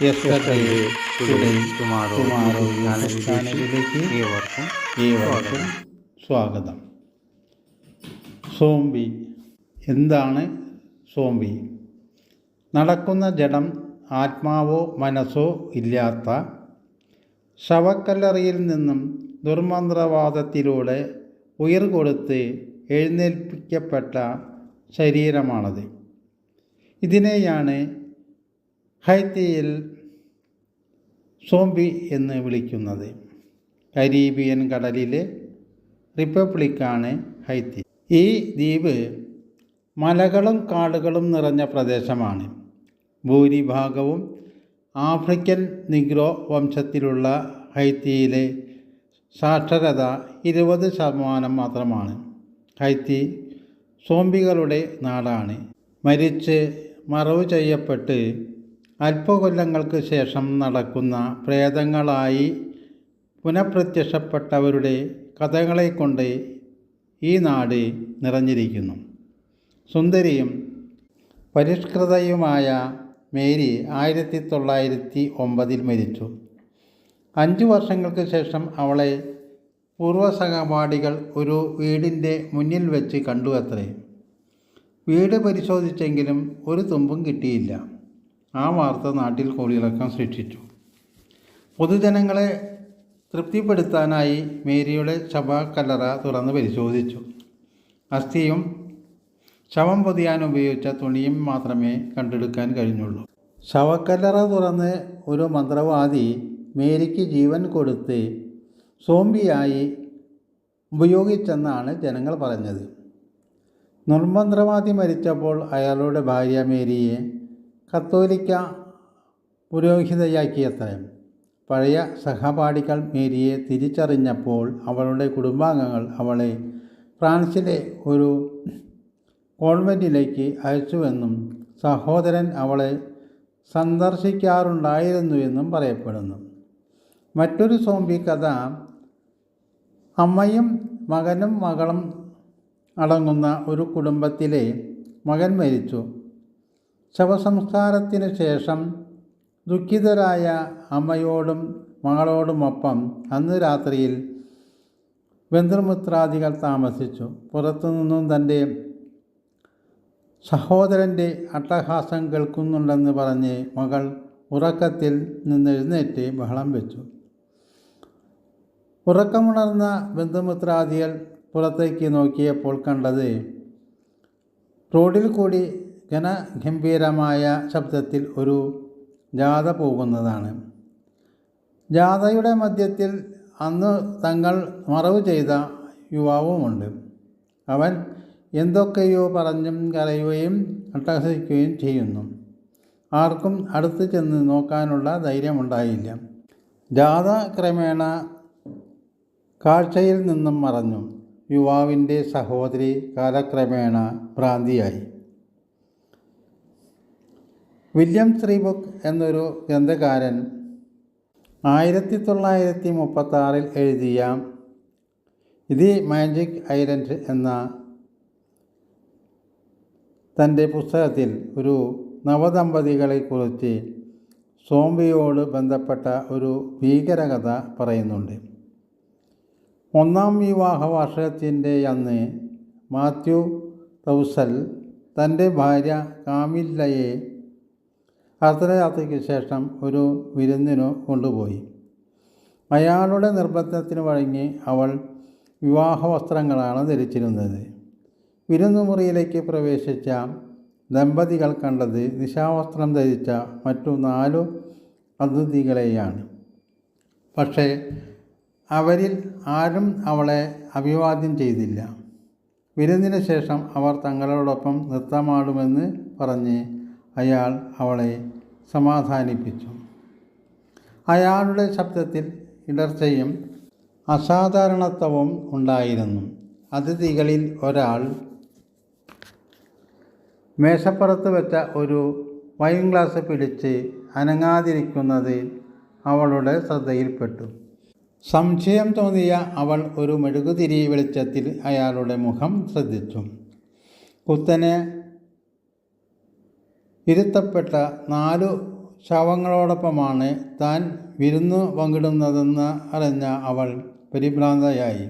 Yesterday today tomorrow tomorrow ചാനലിലേക്ക് ചാനലിലേക്ക് ഏവർക്കും ഏവർക്കും സ്വാഗതം സോംബി എന്താണ് സോംബി നടക്കുന്ന ജഡം ആത്മാവോ മനസ്സോ ഇല്ലാത്ത ശവക്കല്ലറിയിൽ നിന്നും ദുർമന്ത്രവാദത്തിലൂടെ ഉയർ കൊടുത്ത് എഴുന്നേൽപ്പിക്കപ്പെട്ട ശരീരമാണത്. ഇതിനെയാണ് ഹൈത്തിയിൽ സോംബി എന്ന് വിളിക്കുന്നത് കരീബിയൻ കടലിലെ റിപ്പബ്ലിക്കാണ് ഹൈത്തി. ഈ ദ്വീപ് മലകളും കാടുകളും നിറഞ്ഞ പ്രദേശമാണ്. ഭൂരിഭാഗവും ആഫ്രിക്കൻ നിഗ്രോ വംശത്തിലുള്ള ഹൈത്തിയിലെ സാക്ഷരത ഇരുപത് ശതമാനം മാത്രമാണ്. ഹൈത്തി സോംബികളുടെ നാടാണ്. മരിച്ച് മറവ് ചെയ്യപ്പെട്ട് അല്പകൊല്ലങ്ങൾക്ക് ശേഷം നടക്കുന്ന പ്രേതങ്ങളായി പുനഃപ്രത്യക്ഷപ്പെട്ടവരുടെ കഥകളെക്കൊണ്ട് ഈ നാട് നിറഞ്ഞിരിക്കുന്നു. സുന്ദരിയും പരിഷ്കൃതയുമായ മേരി ആയിരത്തി തൊള്ളായിരത്തി ഒമ്പതിൽ മരിച്ചു. അഞ്ചു വർഷങ്ങൾക്ക് ശേഷം അവളെ പൂർവസഹപാഠികൾ ഒരു വീടിന്റെ മുന്നിൽ വെച്ച് കണ്ടു അത്രേ. വീട് പരിശോധിച്ചെങ്കിലും ഒരു തുമ്പും കിട്ടിയില്ല. ആ വാർത്ത നാട്ടിൽ കോളിളക്കം സൃഷ്ടിച്ചു. പൊതുജനങ്ങളെ തൃപ്തിപ്പെടുത്താനായി മേരിയുടെ ശവക്കല്ലറ തുറന്ന് പരിശോധിച്ചു. അസ്ഥിയും ശവം പൊതിയാൻ ഉപയോഗിച്ച തുണിയും മാത്രമേ കണ്ടെടുക്കാൻ കഴിഞ്ഞുള്ളൂ. ശവക്കല്ലറ തുറന്ന് ഒരു മന്ത്രവാദി മേരിക്ക് ജീവൻ കൊടുത്ത് സോംബിയായി ഉപയോഗിച്ചെന്നാണ് ജനങ്ങൾ പറഞ്ഞത്. നിർമന്ത്രവാദി മരിച്ചപ്പോൾ അയാളുടെ ഭാര്യ മേരിയെ കത്തോലിക്ക പുരോഹിതയാക്കിയത്രയും പഴയ സഹപാഠികൾ മേരിയെ തിരിച്ചറിഞ്ഞപ്പോൾ അവളുടെ കുടുംബാംഗങ്ങൾ അവളെ ഫ്രാൻസിലെ ഒരു കോൺവെന്റിലേക്ക് അയച്ചുവെന്നും സഹോദരൻ അവളെ സന്ദർശിക്കാറുണ്ടായിരുന്നുവെന്നും പറയപ്പെടുന്നു. മറ്റൊരു സോംബി കഥ അമ്മയും മകനും മകളും അടങ്ങുന്ന ഒരു കുടുംബത്തിലെ മകൻ മരിച്ചു. ശവസംസ്കാരത്തിന് ശേഷം ദുഃഖിതരായ അമ്മയോടും മകളോടുമൊപ്പം അന്ന് രാത്രിയിൽ ബന്ധുമിത്രാദികൾ താമസിച്ചു. പുറത്തുനിന്നും തന്റെ സഹോദരന്റെ അട്ടഹാസം കേൾക്കുന്നുണ്ടെന്ന് പറഞ്ഞ് മകൾ ഉറക്കത്തിൽ നിന്ന് എഴുന്നേറ്റ് ബഹളം വെച്ചു. ഉറക്കമുണർന്ന ബന്ധുമിത്രാദികൾ പുറത്തേക്ക് നോക്കിയപ്പോൾ കണ്ടത് റോഡിൽ കൂടി ഘനഗംഭീരമായ ശബ്ദത്തിൽ ഒരു ജാഥ പോകുന്നതാണ്. ജാഥയുടെ മധ്യത്തിൽ അന്ന് തങ്ങൾ മറവ് ചെയ്ത യുവാവുമുണ്ട്. അവൻ എന്തൊക്കെയോ പറഞ്ഞും കരയുകയും അട്ടഹസിക്കുകയും ചെയ്യുന്നു. ആർക്കും അടുത്ത് ചെന്ന് നോക്കാനുള്ള ധൈര്യമുണ്ടായില്ല. ജാഥ ക്രമേണ കാഴ്ചയിൽ നിന്നും മറഞ്ഞു. യുവാവിന്റെ സഹോദരി കാലക്രമേണ ഭ്രാന്തിയായി. വില്യം ത്രീബുക്ക് എന്നൊരു ഗ്രന്ഥകാരൻ ആയിരത്തി തൊള്ളായിരത്തി മുപ്പത്താറിൽ എഴുതിയ ദി മാജിക് ഐലൻഡ് എന്ന തന്റെ പുസ്തകത്തിൽ ഒരു നവദമ്പതികളെക്കുറിച്ച് സോംബിയോട് ബന്ധപ്പെട്ട ഒരു ഭീകരകഥ പറയുന്നുണ്ട്. ഒന്നാം വിവാഹ വർഷത്തിന്റെ അന്ന് മാത്യു തൗസൽ തന്റെ ഭാര്യ കാമില്ലയെ അർദ്ധരാത്രിക്ക് ശേഷം ഒരു വിരുന്നിനു കൊണ്ടുപോയി. അയാളുടെ നിർബന്ധത്തിന് വഴങ്ങി അവൾ വിവാഹ വസ്ത്രങ്ങളാണ് ധരിച്ചിരുന്നത്. വിരുന്നുമുറിയിലേക്ക് പ്രവേശിച്ച ദമ്പതികൾ കണ്ടത് നിശാവസ്ത്രം ധരിച്ച മറ്റു നാലു അതിഥികളെയാണ്. പക്ഷേ അവരിൽ ആരും അവളെ അഭിവാദ്യം ചെയ്തില്ല. വിരുന്നിന് ശേഷം അവർ തങ്ങളോടൊപ്പം നൃത്തമാടുമെന്ന് പറഞ്ഞ് അയാൾ അവളെ സമാധാനിപ്പിച്ചു. അയാളുടെ ശബ്ദത്തിൽ ഇടർച്ചയും അസാധാരണത്വവും ഉണ്ടായിരുന്നു. അതിഥികളിൽ ഒരാൾ മേശപ്പുറത്ത് വെച്ച ഒരു വൈൻ ഗ്ലാസ് പിടിച്ച് അനങ്ങാതിരിക്കുന്നത് അവളുടെ ശ്രദ്ധയിൽപ്പെട്ടു. സംശയം തോന്നിയ അവൾ ഒരു മെഴുകുതിരി വെളിച്ചത്തിൽ അയാളുടെ മുഖം ശ്രദ്ധിച്ചു. കുത്തനെ ഇരുത്തപ്പെട്ട നാലു ശവങ്ങളോടൊപ്പമാണ് താൻ വിരുന്നു പങ്കിടുന്നതെന്ന് അറിഞ്ഞ അവൾ പരിഭ്രാന്തയായി.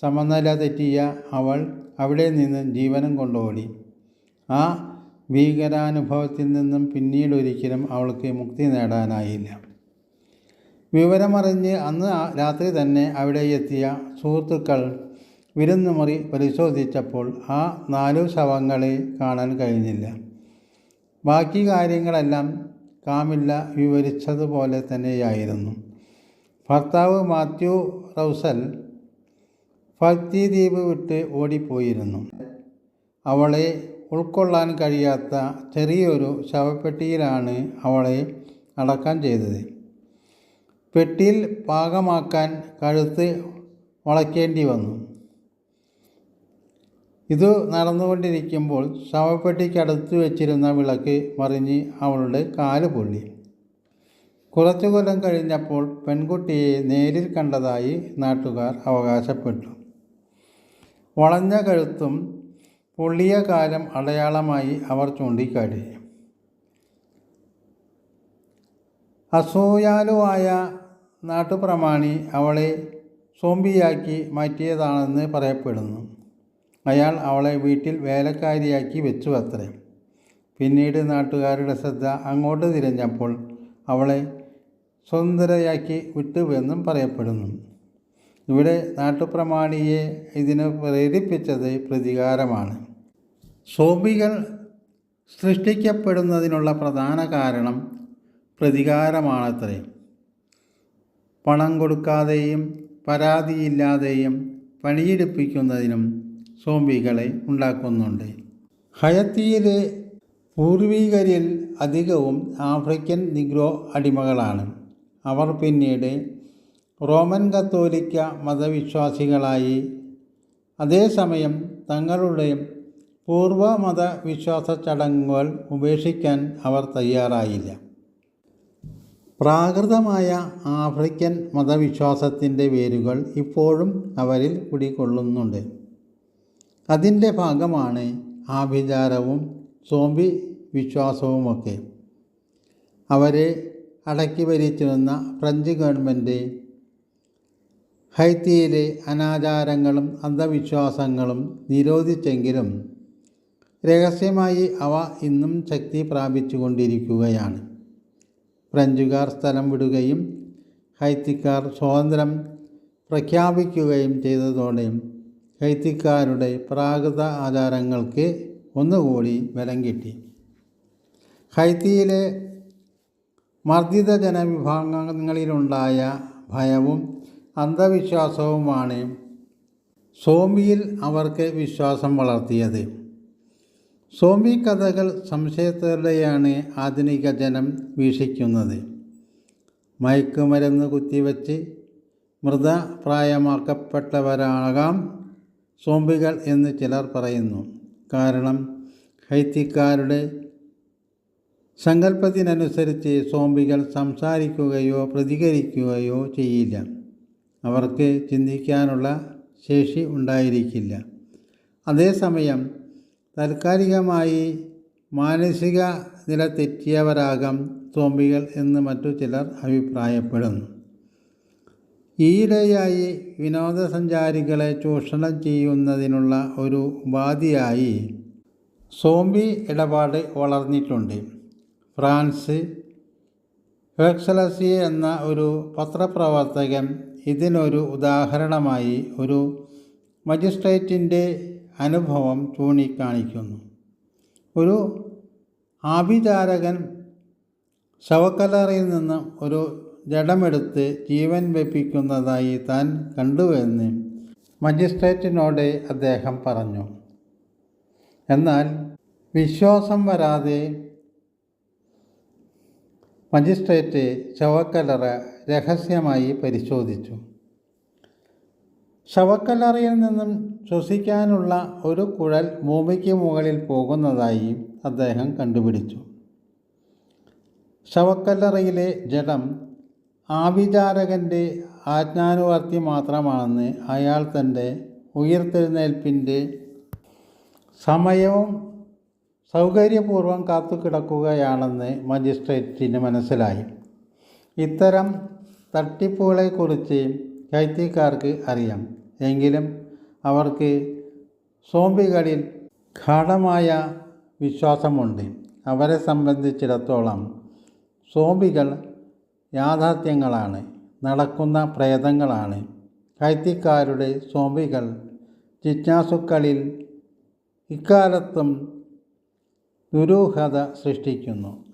സമനില തെറ്റിയ അവൾ അവിടെ നിന്ന് ജീവനം കൊണ്ടോടി. ആ ഭീകരാനുഭവത്തിൽ നിന്നും പിന്നീടൊരിക്കലും അവൾക്ക് മുക്തി നേടാനായില്ല. വിവരമറിഞ്ഞ് അന്ന് രാത്രി തന്നെ അവിടെ എത്തിയ സുഹൃത്തുക്കൾ വിരുന്നുമുറി പരിശോധിച്ചപ്പോൾ ആ നാലു ശവങ്ങളെ കാണാൻ കഴിഞ്ഞില്ല. ബാക്കി കാര്യങ്ങളെല്ലാം കാമില്ല വിവരിച്ചതുപോലെ തന്നെയായിരുന്നു. ഭർത്താവ് മാത്യു റൗസൽ ഭക്തി ദ്വീപ് വിട്ട് ഓടിപ്പോയിരുന്നു. അവളെ ഉൾക്കൊള്ളാൻ കഴിയാത്ത ചെറിയൊരു ശവപ്പെട്ടിയിലാണ് അവളെ അടക്കം ചെയ്തത്. പെട്ടിയിൽ പാകമാക്കാൻ കഴുത്ത് വളയ്ക്കേണ്ടി വന്നു. ഇത് നടന്നുകൊണ്ടിരിക്കുമ്പോൾ ശവപ്പെട്ടിക്കടുത്ത് വെച്ചിരുന്ന വിളക്ക് മറിഞ്ഞ് അവളുടെ കാൽ പൊള്ളി. കുറച്ചു കൊല്ലം കഴിഞ്ഞപ്പോൾ പെൺകുട്ടിയെ നേരിൽ കണ്ടതായി നാട്ടുകാർ അവകാശപ്പെട്ടു. വളഞ്ഞ കഴുത്തും പൊള്ളിയ കാലം അടയാളമായി അവർ ചൂണ്ടിക്കാട്ടി. അസൂയാലുവായ നാട്ടുപ്രമാണി അവളെ സോംബിയാക്കി മാറ്റിയതാണെന്ന് പറയപ്പെടുന്നു. അയാൾ അവളെ വീട്ടിൽ വേലക്കാരിയാക്കി വെച്ചു അത്രേ. പിന്നീട് നാട്ടുകാരുടെ ശ്രദ്ധ അങ്ങോട്ട് തിരിഞ്ഞപ്പോൾ അവളെ സ്വതന്ത്രയാക്കി വിട്ടുവെന്നും പറയപ്പെടുന്നു. ഇവിടെ നാട്ടുപ്രമാണിയെ ഇതിന് പ്രേരിപ്പിച്ചത് പ്രതികാരമാണ്. സോബികൾ സൃഷ്ടിക്കപ്പെടുന്നതിനുള്ള പ്രധാന കാരണം പ്രതികാരമാണത്രേ. പണം കൊടുക്കാതെയും പരാതിയില്ലാതെയും പണിയെടുപ്പിക്കുന്നതിനും സോംബികളെ ഉണ്ടാക്കുന്നുണ്ട്. ഹയത്തിയിലെ പൂർവികരിൽ അധികവും ആഫ്രിക്കൻ നിഗ്രോ അടിമകളാണ്. അവർ പിന്നീട് റോമൻ കത്തോലിക്ക മതവിശ്വാസികളായി. അതേസമയം തങ്ങളുടെ പൂർവ മതവിശ്വാസ ചടങ്ങുകൾ ഉപേക്ഷിക്കാൻ അവർ തയ്യാറായില്ല. പ്രാകൃതമായ ആഫ്രിക്കൻ മതവിശ്വാസത്തിന്റെ വേരുകൾ ഇപ്പോഴും അവരിൽ കുടികൊള്ളുന്നുണ്ട്. അതിന്റെ ഭാഗമാണ് ആഭിചാരവും സോംബി വിശ്വാസവുമൊക്കെ. അവരെ അടക്കി ഭരിച്ചിരുന്ന ഫ്രഞ്ച് ഗവൺമെന്റ് ഹൈത്തിയിലെ അനാചാരങ്ങളും അന്ധവിശ്വാസങ്ങളും നിരോധിച്ചെങ്കിലും രഹസ്യമായി അവ ഇന്നും ശക്തി പ്രാപിച്ചുകൊണ്ടിരിക്കുകയാണ്. ഫ്രഞ്ചുകാർ സ്ഥലം വിടുകയും ഹൈത്തിക്കാർ സ്വാതന്ത്ര്യം പ്രഖ്യാപിക്കുകയും ചെയ്തതോടെ ഹൈത്തിക്കാരുടെ പ്രാകൃത ആചാരങ്ങൾക്ക് ഒന്നുകൂടി ബലം കിട്ടി. ഹൈത്തിയിലെ മർദ്ദിത ജനവിഭാഗങ്ങളിലുണ്ടായ ഭയവും അന്ധവിശ്വാസവുമാണ് സോമിയിൽ അവർക്ക് വിശ്വാസം വളർത്തിയത്. സോമി കഥകൾ സംശയത്തോടെയാണ് ആധുനിക ജനം വീക്ഷിക്കുന്നത്. മയക്കുമരുന്ന് കുത്തിവെച്ച് മൃതപ്രായമാക്കപ്പെട്ടവരാകാം സോംബികൾ എന്ന് ചിലർ പറയുന്നു. കാരണം ഹൈത്തിക്കാരുടെ സങ്കല്പത്തിനനുസരിച്ച് സോംബികൾ സംസാരിക്കുകയോ പ്രതികരിക്കുകയോ ചെയ്യില്ല. അവർക്ക് ചിന്തിക്കാനുള്ള ശേഷി ഉണ്ടായിരിക്കില്ല. അതേസമയം താൽക്കാലികമായി മാനസിക നില തെറ്റിയവരാകാം സോംബികൾ എന്ന് മറ്റു ചിലർ അഭിപ്രായപ്പെടുന്നു. ഈയിടെയായി വിനോദസഞ്ചാരികളെ ചൂഷണം ചെയ്യുന്നതിനുള്ള ഒരു ഉപാധിയായി സോംബി ഇടപാട് വളർന്നിട്ടുണ്ട്. ഫ്രാൻസ് വെക്സലസി എന്ന ഒരു പത്രപ്രവർത്തകൻ ഇതിനൊരു ഉദാഹരണമായി ഒരു മജിസ്ട്രേറ്റിന്റെ അനുഭവം ചൂണ്ടിക്കാണിക്കുന്നു. ഒരു ആഭിചാരകൻ ശവക്കല്ലറയിൽ നിന്ന് ഒരു ജഡമെടുത്ത് ജീവൻ വെപ്പിക്കുന്നതായി താൻ കണ്ടുവെന്ന് മജിസ്ട്രേറ്റിനോട് അദ്ദേഹം പറഞ്ഞു. എന്നാൽ വിശ്വാസം വരാതെ മജിസ്ട്രേറ്റ് ശവക്കല്ലറ രഹസ്യമായി പരിശോധിച്ചു. ശവക്കല്ലറയിൽ നിന്നും ശ്വസിക്കാനുള്ള ഒരു കുഴൽ ഭൂമിക്ക് മുകളിൽ പോകുന്നതായി അദ്ദേഹം കണ്ടുപിടിച്ചു. ശവക്കല്ലറയിലെ ജഡം ആഭിചാരകന്റെ ആജ്ഞാനുവർത്തി മാത്രമാണെന്ന് അയാൾ തന്റെ ഉയർത്തെഴുന്നേൽപ്പിന്റെ സമയവും സൗകര്യപൂർവം കാത്തുകിടക്കുകയാണെന്ന് മജിസ്ട്രേറ്റിന് മനസ്സിലായി. ഇത്തരം തട്ടിപ്പുകളെക്കുറിച്ച് ശൈത്യക്കാർക്ക് അറിയാം. എങ്കിലും അവർക്ക് സോംബികളിൽ ഗാഠമായ വിശ്വാസമുണ്ട്. അവരെ സംബന്ധിച്ചിടത്തോളം സോംബികൾ യാഥാർത്ഥ്യങ്ങളാണ് നടക്കുന്ന പ്രേതങ്ങളാണ്. കൈത്തിക്കാരുടെ സോംബികൾ ജിജ്ഞാസുക്കളിൽ ഇക്കാലത്തും ദുരൂഹത സൃഷ്ടിക്കുന്നു.